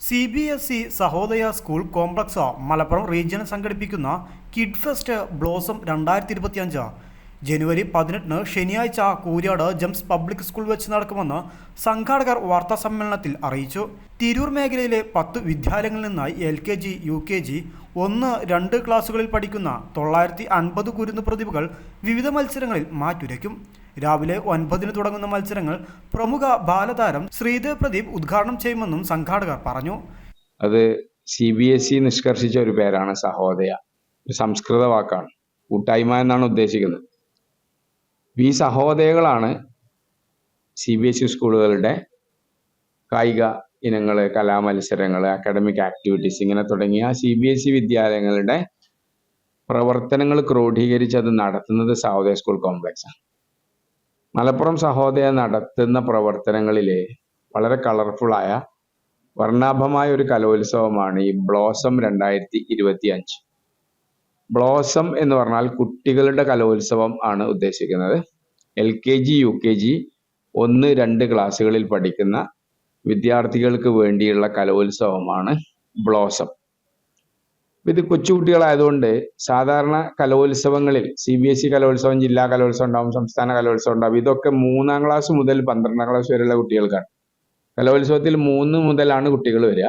C B S E Sahodaya school complex Malappuram region സംഘടിപ്പിക്കുന്ന kid fest blossom രണ്ടായിരത്തി ഇരുപത്തിയഞ്ച് ജനുവരി പതിനെട്ടിന് ശനിയാഴ്ച കൂരിയാട് ജംസ് പബ്ലിക് സ്കൂൾ വെച്ച് നടക്കുമെന്ന് സംഘാടകർ വാർത്താ സമ്മേളനത്തിൽ അറിയിച്ചു. തിരൂർ മേഖലയിലെ പത്ത് വിദ്യാലയങ്ങളിൽ നിന്നായി L K G U K G ഒന്ന് രണ്ട് ക്ലാസ്സുകളിൽ പഠിക്കുന്ന തൊള്ളായിരത്തി അൻപത് കുരുന്ന് പ്രതിഭകൾ വിവിധ മത്സരങ്ങളിൽ മാറ്റുരയ്ക്കും. രാവിലെ ഒൻപതിന് തുടങ്ങുന്ന മത്സരങ്ങൾ പ്രമുഖ ബാലതാരം ശ്രീദേവ് പ്രദീപ് ഉദ്ഘാടനം ചെയ്യുമെന്നും സംഘാടകർ പറഞ്ഞു. അത് സി ബി എസ് ഇ നിഷ്കർഷിച്ച ഒരു പേരാണ് സഹോദയ. സംസ്കൃത വാക്കാണ്. കൂട്ടായ്മ എന്നാണ് ഉദ്ദേശിക്കുന്നത്. ഈ സഹോദയകളാണ് സി ബി എസ് ഇ സ്കൂളുകളുടെ കായിക ഇനങ്ങൾ കലാമത്സരങ്ങൾ അക്കാഡമിക് ആക്ടിവിറ്റീസ് ഇങ്ങനെ തുടങ്ങിയ സി ബി എസ് ഇ വിദ്യാലയങ്ങളുടെ പ്രവർത്തനങ്ങൾ ക്രോഡീകരിച്ച് അത് നടത്തുന്നത് സഹോദയ സ്കൂൾ കോംപ്ലക്സ് ആണ്. മലപ്പുറം സഹോദയ നടത്തുന്ന പ്രവർത്തനങ്ങളിലെ വളരെ കളർഫുള്ളായ വർണാഭമായ ഒരു കലോത്സവമാണ് ഈ ബ്ലോസം രണ്ടായിരത്തി ഇരുപത്തി അഞ്ച് ബ്ലോസം എന്ന് പറഞ്ഞാൽ കുട്ടികളുടെ കലോത്സവം ആണ് ഉദ്ദേശിക്കുന്നത്. L K G U K G ഒന്ന് രണ്ട് ക്ലാസ്സുകളിൽ പഠിക്കുന്ന വിദ്യാർത്ഥികൾക്ക് വേണ്ടിയുള്ള കലോത്സവമാണ് ബ്ലോസം. ഇത് കൊച്ചുകുട്ടികളായതുകൊണ്ട് സാധാരണ കലോത്സവങ്ങളിൽ സി ബി എസ് ഇ കലോത്സവം ജില്ലാ കലോത്സവം ഉണ്ടാവും സംസ്ഥാന കലോത്സവം ഉണ്ടാവും. ഇതൊക്കെ മൂന്നാം ക്ലാസ് മുതൽ പന്ത്രണ്ടാം ക്ലാസ് വരെയുള്ള കുട്ടികൾക്കാണ്. കലോത്സവത്തിൽ മൂന്ന് മുതലാണ് കുട്ടികൾ വരിക.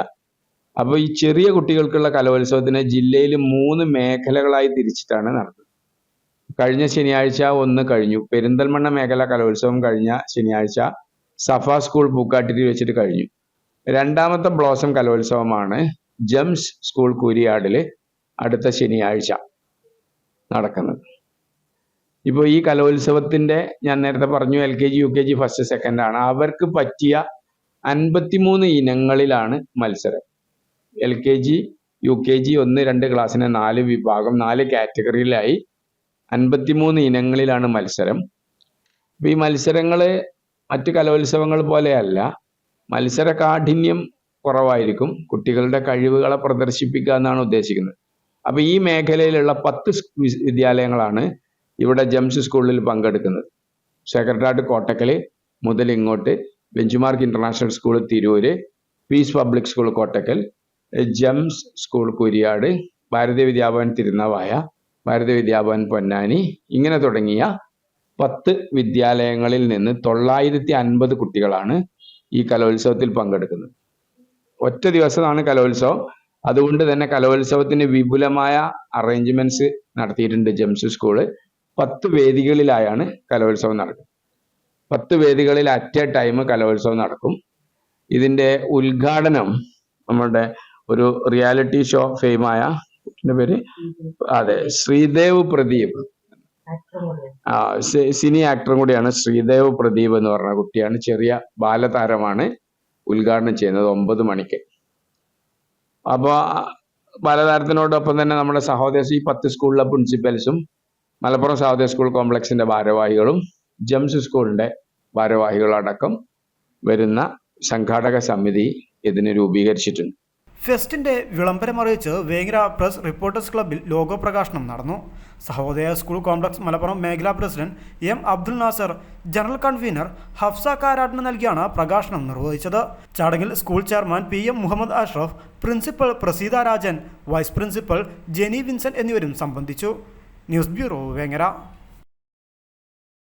അപ്പോൾ ഈ ചെറിയ കുട്ടികൾക്കുള്ള കലോത്സവത്തിന് ജില്ലയിൽ മൂന്ന് മേഖലകളായി തിരിച്ചിട്ടാണ് നടത്തുന്നത്. കഴിഞ്ഞ ശനിയാഴ്ച ഒന്ന് കഴിഞ്ഞു. പെരിന്തൽമണ്ണ മേഖല കലോത്സവം കഴിഞ്ഞ ശനിയാഴ്ച സഫ സ്കൂൾ പൂക്കാട്ടിരി വെച്ചിട്ട് കഴിഞ്ഞു. രണ്ടാമത്തെ ബ്ലോസം കലോത്സവമാണ് ജംസ് സ്കൂൾ കൂരിയാടിൽ അടുത്ത ശനിയാഴ്ച നടക്കുന്നത്. ഇപ്പോൾ ഈ കലോത്സവത്തിന്റെ ഞാൻ നേരത്തെ പറഞ്ഞു L K G U K G first second ആണ്. അവർക്ക് പറ്റിയ അൻപത്തിമൂന്ന് ഇനങ്ങളിലാണ് മത്സരം. L K G U K G ഒന്ന് രണ്ട് ക്ലാസ്സിന് നാല് വിഭാഗം നാല് കാറ്റഗറിയിലായി അൻപത്തിമൂന്ന് ഇനങ്ങളിലാണ് മത്സരം. ഈ മത്സരങ്ങൾ മറ്റ് കലോത്സവങ്ങൾ പോലെയല്ല. മത്സര കാഠിന്യം കുറവായിരിക്കും. കുട്ടികളുടെ കഴിവുകളെ പ്രദർശിപ്പിക്കുക എന്നാണ് ഉദ്ദേശിക്കുന്നത്. അപ്പൊ ഈ മേഖലയിലുള്ള പത്ത് വിദ്യാലയങ്ങളാണ് ഇവിടെ ജംസ് സ്കൂളിൽ പങ്കെടുക്കുന്നത്. സെക്രട്ടേറിയറ്റ് കോട്ടക്കൽ മുതൽ ഇങ്ങോട്ട് benchmark international school Tirur peace public school Kottakkal Gems school Kuriyad Bharatiya Vidya Bhavan Tirunavaya Bharatiya Vidya Bhavan Ponnani ഇങ്ങനെ തുടങ്ങിയ പത്ത് വിദ്യാലയങ്ങളിൽ നിന്ന് തൊള്ളായിരത്തി അൻപത് കുട്ടികളാണ് ഈ കലോത്സവത്തിൽ പങ്കെടുക്കുന്നത്. ഒറ്റ ദിവസമാണ് കലോത്സവം. അതുകൊണ്ട് തന്നെ കലോത്സവത്തിന് വിപുലമായ അറേഞ്ച്മെന്റ്സ് നടത്തിയിട്ടുണ്ട് ജംസ് സ്കൂൾ. പത്ത് വേദികളിലായാണ് കലോത്സവം നടക്കുന്നത്. പത്ത് വേദികളിൽ അറ്റ് എ ടൈം കലോത്സവം നടക്കും. ഇതിന്റെ ഉദ്ഘാടനം നമ്മുടെ ഒരു റിയാലിറ്റി ഷോ ഫെയിമായ പേര് അതെ ശ്രീദേവ് പ്രദീപ്. ആ സിനി ആക്ടറും കൂടിയാണ് ശ്രീദേവ് പ്രദീപ് എന്ന് പറഞ്ഞ കുട്ടിയാണ്. ചെറിയ ബാലതാരമാണ്. ഉദ്ഘാടനം ചെയ്യുന്നത് ഒമ്പത് മണിക്ക്. അപ്പോൾ ബാലതാരത്തിനോടൊപ്പം തന്നെ നമ്മുടെ സഹോദയ ഈ പത്ത് സ്കൂളിലെ പ്രിൻസിപ്പൽസും മലപ്പുറം സഹോദര സ്കൂൾ കോംപ്ലക്സിന്റെ ഭാരവാഹികളും ജംസ് സ്കൂളിന്റെ ഭാരവാഹികളടക്കം വരുന്ന സംഘാടക സമിതി ഇതിന് രൂപീകരിച്ചിട്ടുണ്ട്. ഫെസ്റ്റിന്റെ വിളംബരം അറിയിച്ച് വേങ്ങര പ്രസ് റിപ്പോർട്ടേഴ്സ് ക്ലബിൽ ലോഗോ പ്രകാശനം നടന്നു. സഹോദയ സ്കൂൾ കോംപ്ലക്സ് മലപ്പുറം മേഖലാ president M Abdul Nasser general convener Hafsa കാരാട്ടിന് നൽകിയാണ് പ്രകാശനം നിർവഹിച്ചത്. ചടങ്ങിൽ school chairman P M Muhammad Ashraf principal Praseetha Rajan vice principal Jeni Vincent എന്നിവരും സംബന്ധിച്ചു. News bureau Vengara.